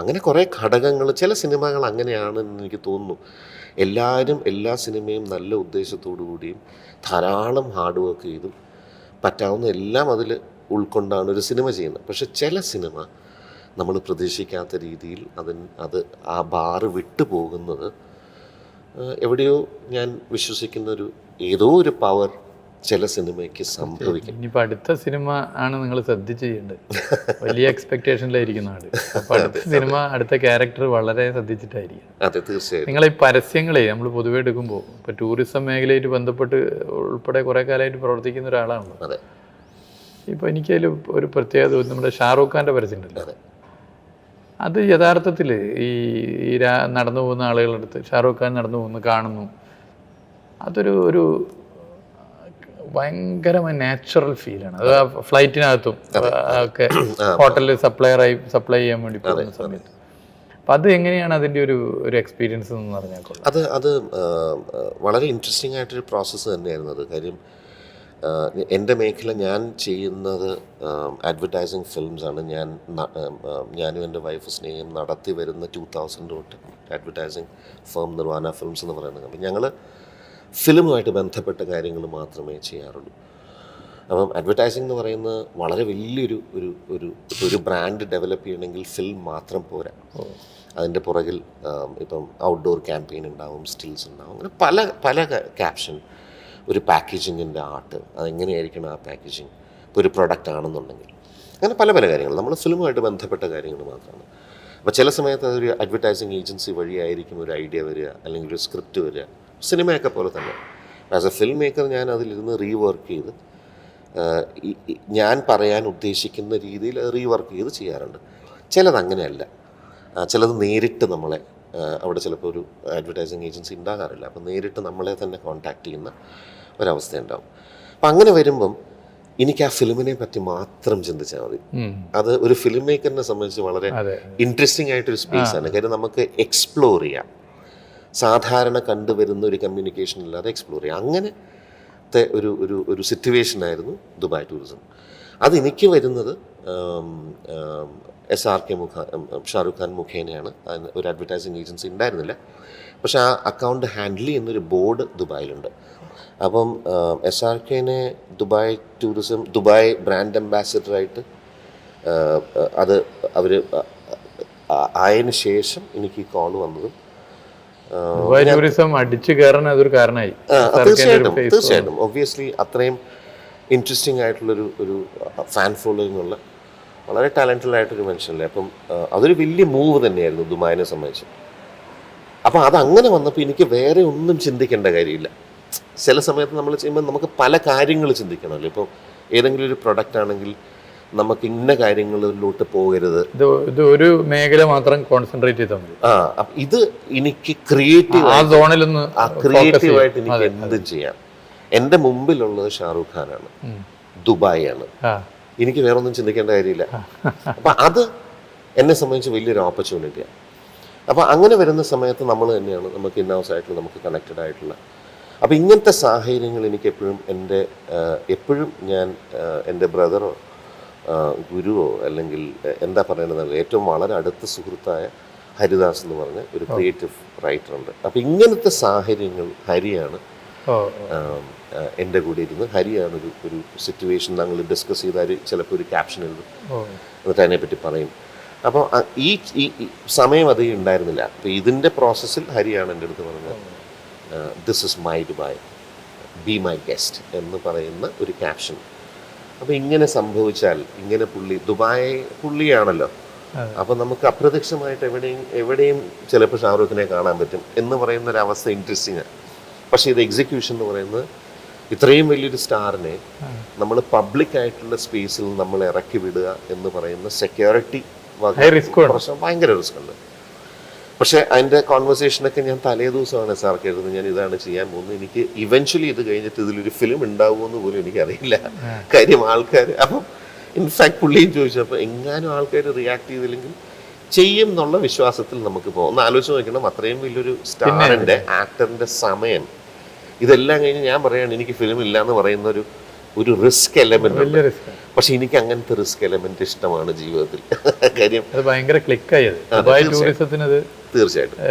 അങ്ങനെ കുറേ ഘടകങ്ങൾ ചില സിനിമകൾ അങ്ങനെയാണെന്ന് എനിക്ക് തോന്നുന്നു. എല്ലാവരും എല്ലാ സിനിമയും നല്ല ഉദ്ദേശത്തോടു കൂടിയും ധാരാളം ഹാർഡ് വർക്ക് ചെയ്തും പറ്റാവുന്ന എല്ലാം അതിൽ ഉൾക്കൊണ്ടാണ് ഒരു സിനിമ ചെയ്യുന്നത്. പക്ഷെ ചില സിനിമ നമ്മൾ പ്രതീക്ഷിക്കാത്ത രീതിയിൽ അതിന് അത് ആ ബാറ് വിട്ടു പോകുന്നത് എവിടെയോ ഞാൻ വിശ്വസിക്കുന്ന ഒരു ഏതോ ഒരു പവർ ചില സിനിമയ്ക്ക് സംഭവിക്കും. ഇനിയിപ്പോൾ അടുത്ത സിനിമ ആണ് നിങ്ങൾ ശ്രദ്ധിച്ച് ചെയ്യേണ്ടത് വലിയ എക്സ്പെക്ടേഷനിലായിരിക്കുന്ന ആൾ. അപ്പൊ അടുത്ത സിനിമ അടുത്ത ക്യാരക്ടർ വളരെ ശ്രദ്ധിച്ചിട്ടായിരിക്കും അതെ തീർച്ചയായും നിങ്ങൾ ഈ പരസ്യങ്ങളെ നമ്മൾ പൊതുവേ എടുക്കുമ്പോൾ ഇപ്പോൾ ടൂറിസം മേഖലയായിട്ട് ബന്ധപ്പെട്ട് ഉൾപ്പെടെ കുറേ കാലമായിട്ട് പ്രവർത്തിക്കുന്ന ഒരാളാണല്ലോ. അതെ. ഇപ്പോൾ എനിക്കതിൽ ഒരു പ്രത്യേകത നമ്മുടെ ഷാറൂഖ് ഖാന്റെ പരസ്യം ഉണ്ടല്ലോ. അതെ. അത് യഥാർത്ഥത്തിൽ ഈ ഈ നടന്നു പോകുന്ന ആളുകളുടെ അടുത്ത് ഷാറൂഖ് ഖാൻ നടന്നു പോകുന്നു കാണുന്നു. അതൊരു ഒരു ഭയങ്കരമായ നാച്ചുറൽ ഫീലാണ് അത് ഫ്ലൈറ്റിനകത്തും ഒക്കെ ഹോട്ടലിൽ ആയി സപ്ലൈ ചെയ്യാൻ വേണ്ടി പോകുന്ന സമയത്ത്. അപ്പം അത് എങ്ങനെയാണ് അതിന്റെ ഒരു ഒരു എക്സ്പീരിയൻസ് എന്ന് പറഞ്ഞാൽ അത് അത് വളരെ ഇൻട്രസ്റ്റിംഗ് ആയിട്ടൊരു പ്രോസസ്സ് തന്നെയായിരുന്നു അത്. കാര്യം എന്റെ മേഖല ഞാൻ ചെയ്യുന്നത് അഡ്വർടൈസിങ് ഫിലിംസ് ആണ്. ഞാൻ ഞാനും എന്റെ വൈഫ് സ്നേഹം നടത്തി വരുന്ന ടു തൗസൻഡ് തൊട്ട് അഡ്വർടൈസിങ് ഫേം നിർവാന ഫിലിംസ് എന്ന് പറയുന്നത്. അപ്പം ഞങ്ങൾ ഫിലിമുമായിട്ട് ബന്ധപ്പെട്ട കാര്യങ്ങൾ മാത്രമേ ചെയ്യാറുള്ളൂ. അപ്പം അഡ്വർടൈസിംഗ് എന്ന് പറയുന്നത് വളരെ വലിയൊരു ഒരു ഒരു ഒരു ബ്രാൻഡ് ഡെവലപ്പ് ചെയ്യണമെങ്കിൽ ഫിലിം മാത്രം പോരാ. അതിന്റെ പുറകിൽ ഇപ്പം ഔട്ട്ഡോർ ക്യാമ്പയിൻ ഉണ്ടാവും സ്റ്റിൽസ് ഉണ്ടാവും അങ്ങനെ പല പല ക്യാപ്ഷൻ ഒരു പാക്കേജിങ്ങിന്റെ ആർട്ട് അതെങ്ങനെയായിരിക്കണം ആ പാക്കേജിങ് ഇപ്പോൾ ഒരു പ്രൊഡക്റ്റ് ആണെന്നുണ്ടെങ്കിൽ. അങ്ങനെ പല പല കാര്യങ്ങൾ. നമ്മൾ ഫിലിമുമായിട്ട് ബന്ധപ്പെട്ട കാര്യങ്ങൾ മാത്രമാണ്. അപ്പോൾ ചില സമയത്ത് അതൊരു അഡ്വർടൈസിങ് ഏജൻസി വഴിയായിരിക്കും ഒരു ഐഡിയ വരിക അല്ലെങ്കിൽ ഒരു സ്ക്രിപ്റ്റ് വരിക. സിനിമയൊക്കെ പോലെ തന്നെ. ആസ് എ ഫിലിം മേക്കർ ഞാൻ അതിലിരുന്ന് റീവർക്ക് ചെയ്ത് ഞാൻ പറയാൻ ഉദ്ദേശിക്കുന്ന രീതിയിൽ റീവർക്ക് ചെയ്ത് ചെയ്യാറുണ്ട്. ചിലത് അങ്ങനെയല്ല. ചിലത് നേരിട്ട് നമ്മളെ അവിടെ ചിലപ്പോൾ ഒരു അഡ്വർടൈസിങ് ഏജൻസി ഉണ്ടാകാറില്ല. അപ്പം നേരിട്ട് നമ്മളെ തന്നെ കോൺടാക്ട് ചെയ്യുന്ന ഒരവസ്ഥ ഉണ്ടാവും അപ്പം അങ്ങനെ വരുമ്പം എനിക്ക് ആ ഫിലിമിനെ പറ്റി മാത്രം ചിന്തിച്ചാൽ മതി. അത് ഒരു ഫിലിം മേക്കറിനെ സംബന്ധിച്ച് വളരെ ഇൻട്രസ്റ്റിംഗ് ആയിട്ടൊരു സ്പേസ് ആണ്. കാര്യം നമുക്ക് എക്സ്പ്ലോർ ചെയ്യാം. സാധാരണ കണ്ടുവരുന്ന ഒരു കമ്മ്യൂണിക്കേഷൻ ഇല്ലാതെ എക്സ്പ്ലോർ ചെയ്യുക അങ്ങനത്തെ ഒരു ഒരു ഒരു സിറ്റുവേഷൻ ആയിരുന്നു ദുബായ് ടൂറിസം അത് എനിക്ക് വരുന്നത് എസ് ആർ കെ മുഖ ഷാറുഖ് ഖാൻ മുഖേനയാണ്. ഒരു അഡ്വർടൈസിങ് ഏജൻസി ഉണ്ടായിരുന്നില്ല. പക്ഷേ ആ അക്കൗണ്ട് ഹാൻഡിൽ ചെയ്യുന്നൊരു ബോർഡ് ദുബായിലുണ്ട്. അപ്പം എസ് ആർ കെനെ ദുബായ് ടൂറിസം ദുബായ് ബ്രാൻഡ് അംബാസിഡറായിട്ട് അത് അവർ ആയതിനു ശേഷം എനിക്ക് ഈ കോൾ വന്നതും ടൂറിസം അടിച്ചു കയറാൻ അതൊരു കാരണമായി. തീർച്ചയായിട്ടും തീർച്ചയായിട്ടും. ഒബ്വിയസ്ലി അത്രയും ഇൻട്രസ്റ്റിംഗ് ആയിട്ടുള്ളൊരു ഒരു ഫാൻ ഫോളോയിങ് ഉള്ള വളരെ ടാലന്റഡ് ആയിട്ടൊരു മനുഷ്യനല്ലേ? അപ്പം അതൊരു വലിയ മൂവ് തന്നെയായിരുന്നു ദുബായിനെ സംബന്ധിച്ച്. അപ്പം അത് അങ്ങനെ വന്നപ്പോൾ എനിക്ക് വേറെ ഒന്നും ചിന്തിക്കേണ്ട കാര്യമില്ല. ചില സമയത്ത് നമ്മൾ ചെയ്യുമ്പോൾ നമുക്ക് പല കാര്യങ്ങൾ ചിന്തിക്കണമല്ലോ ഇപ്പം ഏതെങ്കിലും ഒരു പ്രൊഡക്റ്റ് ആണെങ്കിൽ നമുക്ക് ഇന്ന കാര്യങ്ങളിലോട്ട് പോകരുത്. ഇത് ഒരു മേഖല മാത്രം കോൺസെൻട്രേറ്റ് ചെയ്താൽ മതി. ആ ഇത് എനിക്ക് ക്രിയേറ്റീവ് ആ സോണിലൊന്ന് ആ ക്രിയേറ്റീവായിട്ട് എനിക്ക് എന്ത് ചെയ്യാം. എന്റെ മുമ്പിലുള്ളത് ഷാറൂഖ് ഖാനാണ്. ദുബായ് ആണ് എനിക്ക് വേറെ ഒന്നും ചിന്തിക്കേണ്ട കാര്യമില്ല. അപ്പം അത് എന്നെ സംബന്ധിച്ച് വലിയൊരു ഓപ്പർച്യൂണിറ്റിയാണ് അപ്പോൾ അങ്ങനെ വരുന്ന സമയത്ത് നമ്മൾ തന്നെയാണ് നമുക്ക് ഇന്നൗസ് ആയിട്ടുള്ള നമുക്ക് കണക്റ്റഡ് ആയിട്ടുള്ള. അപ്പോൾ ഇങ്ങനത്തെ സാഹചര്യങ്ങൾ എനിക്ക് എപ്പോഴും എന്റെ എപ്പോഴും ഞാൻ എന്റെ ബ്രദറോ ഗുരുവോ അല്ലെങ്കിൽ എന്താ പറയുന്നത് ഏറ്റവും വളരെ അടുത്ത സുഹൃത്തായ ഹരിദാസ് എന്ന് പറഞ്ഞ ഒരു ക്രിയേറ്റീവ് റൈറ്റർ ഉണ്ട് അപ്പം ഇങ്ങനത്തെ സാഹചര്യങ്ങൾ ഹരിയാണ് എന്റെ കൂടെ ഇരുന്ന് ഹരിയാണ് ഒരു ഒരു സിറ്റുവേഷൻ ഞങ്ങൾ ഡിസ്കസ് ചെയ്താൽ ചിലപ്പോൾ ഒരു ക്യാപ്ഷൻ എഴുതും. എന്നിട്ട് അതിനെപ്പറ്റി പറയും. അപ്പോൾ ഈ ഈ ഈ സമയം അത് ഉണ്ടായിരുന്നില്ല. അപ്പോൾ ഇതിന്റെ പ്രോസസ്സിൽ ഹരിയാണ് എന്റെ അടുത്ത് പറഞ്ഞത്. This is my Dubai be my guest എന്ന് പറയുന്ന ഒരു ക്യാപ്ഷൻ അപ്പോൾ ഇങ്ങനെ സംഭവിച്ചാൽ ഇങ്ങനെ പുള്ളി ദുബായ് പുള്ളിയാണല്ലോ. അപ്പൊ നമുക്ക് അപ്രത്യക്ഷമായിട്ട് എവിടെയും എവിടെയും ചിലപ്പോൾ ഷാറൂഖിനെ കാണാൻ പറ്റും എന്ന് പറയുന്ന ഒരു അവസ്ഥ ഇൻട്രസ്റ്റിംഗ് ആണ് പക്ഷെ ഇത് എക്സിക്യൂഷൻ എന്ന് പറയുന്നത് ഇത്രയും വലിയൊരു സ്റ്റാറിനെ നമ്മൾ പബ്ലിക് ആയിട്ടുള്ള സ്പേസിൽ നമ്മൾ ഇറക്കി വിടുക എന്ന് പറയുന്ന സെക്യൂരിറ്റി ഭയങ്കര റിസ്ക് ഉണ്ട്. പക്ഷേ അതിന്റെ കോൺവെർസേഷനൊക്കെ ഞാൻ തലേ ദിവസമാണ് സാർക്ക് എഴുതുന്നത് ഞാൻ ഇതാണ് ചെയ്യാൻ പോകുന്നത്. എനിക്ക് ഇവൻച്വലി ഇത് കഴിഞ്ഞിട്ട് ഇതിലൊരു ഫിലിം ഉണ്ടാവുമെന്ന് പോലും എനിക്കറിയില്ല. കാര്യം ആൾക്കാർ അപ്പം ഇൻഫാക്ട് പുള്ളിയും ചോദിച്ചു അപ്പോൾ എങ്ങാനും ആൾക്കാർ റിയാക്ട് ചെയ്തില്ലെങ്കിൽ ചെയ്യും എന്നുള്ള വിശ്വാസത്തിൽ നമുക്ക് പോകാം. ഒന്ന് ആലോചിച്ച് നോക്കണം അത്രയും വലിയൊരു സ്റ്റാറിന്റെ ആക്ടറിന്റെ സമയം. ഇതെല്ലാം കഴിഞ്ഞ് ഞാൻ പറയുകയാണ് എനിക്ക് ഫിലിം ഇല്ല എന്ന് പറയുന്ന ഒരു ഒരു റിസ്ക് എലമെന്റ് വലിയ റിസ്ക് പക്ഷെ എനിക്ക് അങ്ങനത്തെ റിസ്ക് എലമെന്റ് ഇഷ്ടമാണ് ജീവിതത്തിൽ. കാര്യം അത് ഭയങ്കര ക്ലിക്കായി അത്. ദുബായ് ടൂറിസത്തിന് അത് തീർച്ചയായിട്ടും.